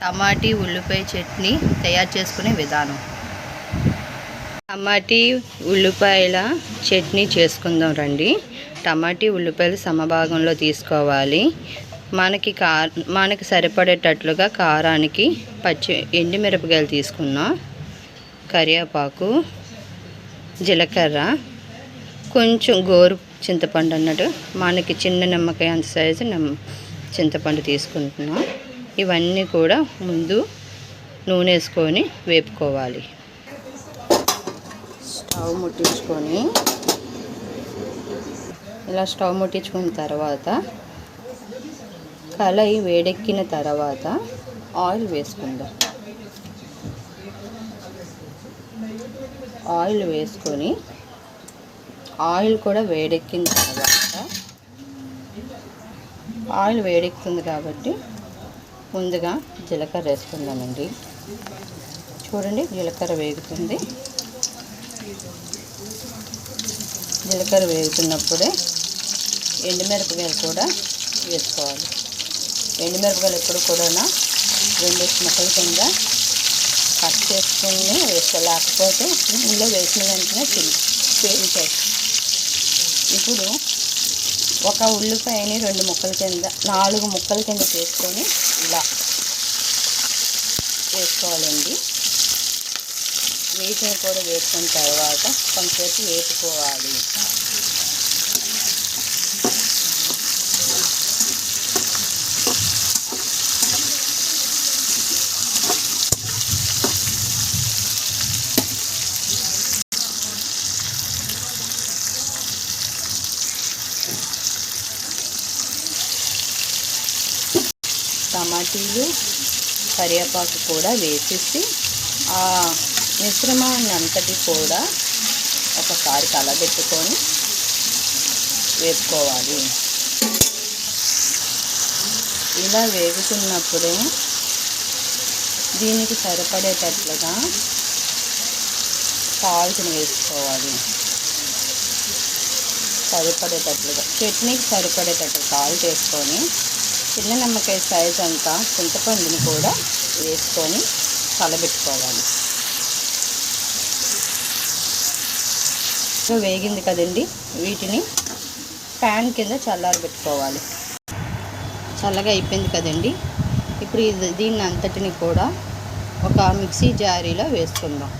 టమాటీ ఉల్లిపాయ చట్నీ తయారు చేసుకునే విధానం. టమాటీ ఉల్లిపాయల చట్నీ చేసుకుందాం రండి. టమాటీ ఉల్లిపాయలు సమభాగంలో తీసుకోవాలి. మనకి కా మనకి సరిపడేటట్లుగా కారానికి పచ్చి ఎండుమిరపకాయలు తీసుకున్నాం. కరివేపాకు జీలకర్ర కొంచెం గోరు చింతపండు అన్నట్టు మనకి చిన్న నిమ్మకాయ అంత సైజు నిమ్మ చింతపండు తీసుకుంటున్నాం. ఇవన్నీ కూడా ముందు నూనె వేసుకొని వేపుకోవాలి. స్టవ్ ముట్టించుకొని ఇలా స్టవ్ ముట్టించుకున్న తర్వాత కళాయి వేడెక్కిన తర్వాత ఆయిల్ వేసుకుందాం. ఆయిల్ వేసుకొని ఆయిల్ కూడా వేడెక్కిన తర్వాత ఆయిల్ వేడెక్కుతుంది కాబట్టి ముందుగా జీలకర్ర వేసుకుందామండి. చూడండి జీలకర్ర వేగుతుంది. జీలకర్ర వేగుతున్నప్పుడే ఎండుమిరపకాయలు కూడా వేసుకోవాలి. ఎండుమిరపకాయలు ఎప్పుడు కూడా రెండు ముక్కల కింద కట్ చేసుకుని వేసుకో లేకపోతే ఇందులో వేసిన వెంటనే తిని పేలిచాయి ఇప్పుడు ఒక ఉల్లిపాయని రెండు ముక్కల కింద నాలుగు ముక్కల కింద చేసుకొని ఇలా వేసుకోవాలండి. వేసిన కూడా వేసుకున్న తర్వాత కొంచెంసేపు వేసుకోవాలి టమాటీలు కరివేపాకు కూడా వేసేసి ఆ మిశ్రమాన్ని అంతటి కూడా ఒకసారి కలబెట్టుకొని వేపుకోవాలి. ఇలా వేగుతున్నప్పుడు దీనికి సరిపడేటట్లుగా సాల్ట్ని వేసుకోవాలి. సరిపడేటట్లుగా చట్నీకి సరిపడేటట్టు సాల్ట్ వేసుకొని చిన్న నిమ్మకాయ సైజ్ అంతా చింతపండుని కూడా వేసుకొని కలబెట్టుకోవాలి వేగింది కదండి. వీటిని ప్యాన్ కింద చల్లారబెట్టుకోవాలి. చల్లగా అయిపోయింది కదండి. ఇప్పుడు ఇది దీన్ని అంతటిని కూడా ఒక మిక్సీ జారీలో వేసుకుందాం.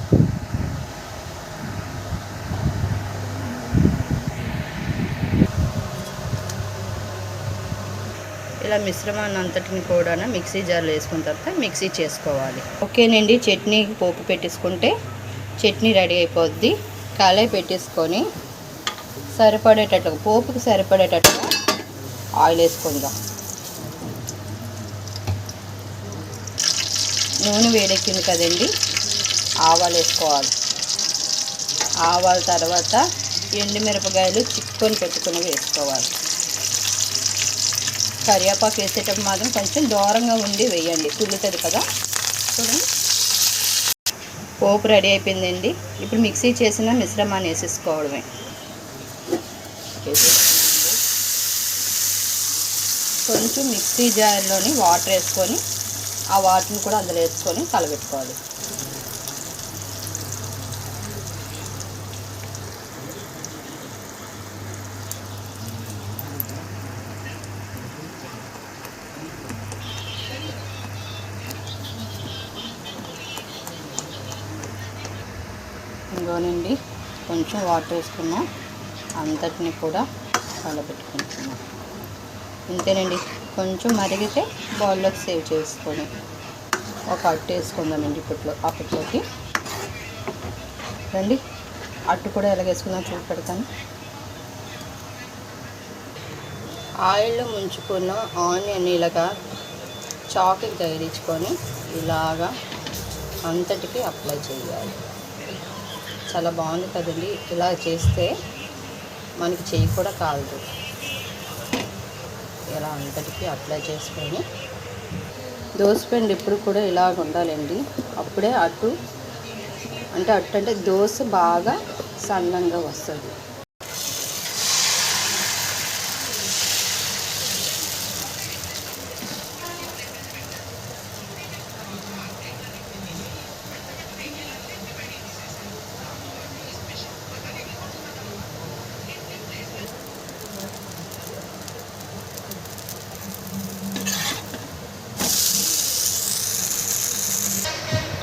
ఇలా మిశ్రమాన్ని అంతటిని కూడా మిక్సీ జార్లో వేసుకున్న తర్వాత మిక్సీ చేసుకోవాలి. ఓకేనండి చట్నీ పోపు పెట్టేసుకుంటే చట్నీ రెడీ అయిపోద్ది. కళాయి పెట్టేసుకొని సరిపడేటట్టుగా పోపుకి సరిపడేటట్టుగా ఆయిల్ వేసుకుందాం. నూనె వేడెక్కింది కదండి ఆవాలు వేసుకోవాలి. ఆవాల తర్వాత ఎండుమిరపకాయలు చిక్కుకొని పెట్టుకొని వేసుకోవాలి. కరివేపాకు వేసేటప్పుడు మాత్రం కొంచెం దూరంగా ఉండి వేయండి. కుళ్ళుతుంది కదా. చూడండి. పోపు రెడీ అయిపోయిందండి. ఇప్పుడు మిక్సీ చేసిన మిశ్రమాన్ని వేసేసుకోవడమే. కొంచెం మిక్సీ జార్లోని వాటర్ వేసుకొని ఆ వాటర్ని కూడా అందులో వేసుకొని కలబెట్టుకోవాలి. ఇదిగోనండి కొంచెం వాటర్ వేసుకున్నాం. అంతటిని కూడా కలబెట్టుకుంటున్నాం. అంతేనండి కొంచెం మరిగితే బౌల్లోకి సేవ్ చేసుకొని ఒక అట్టు వేసుకుందామండి ఇప్పట్లో అప్పట్లోకి. రండి. అట్టు కూడా ఎలాగేసుకుందాం చూసి పెడతాను. ఆయిల్లో ముంచుకున్న ఆనియన్ ఇలాగా చాకుకి తగిలించుకొని ఇలాగా అంతటికి అప్లై చేయాలి. చాలా బాగుంది కదండి. ఇలా చేస్తే మనకి చెయ్యి కూడా కాలదు. ఇలా అంతటికీ అప్లై చేసుకొని దోసపిండి ఎప్పుడు కూడా ఇలాగ ఉండాలండి. అప్పుడే అటు అంటే అట్టు అంటే దోశ బాగా సన్నంగా వస్తుంది.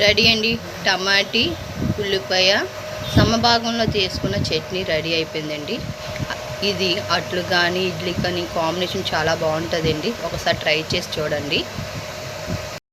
రెడీ అండి. టమాటీ ఉల్లిపాయ సమభాగంలో చేసుకున్న చట్నీ రెడీ అయిపోయిందండి. ఇది అట్లు కానీ ఇడ్లీ కానీ కాంబినేషన్ చాలా బాగుంటుందండి. ఒకసారి ట్రై చేసి చూడండి.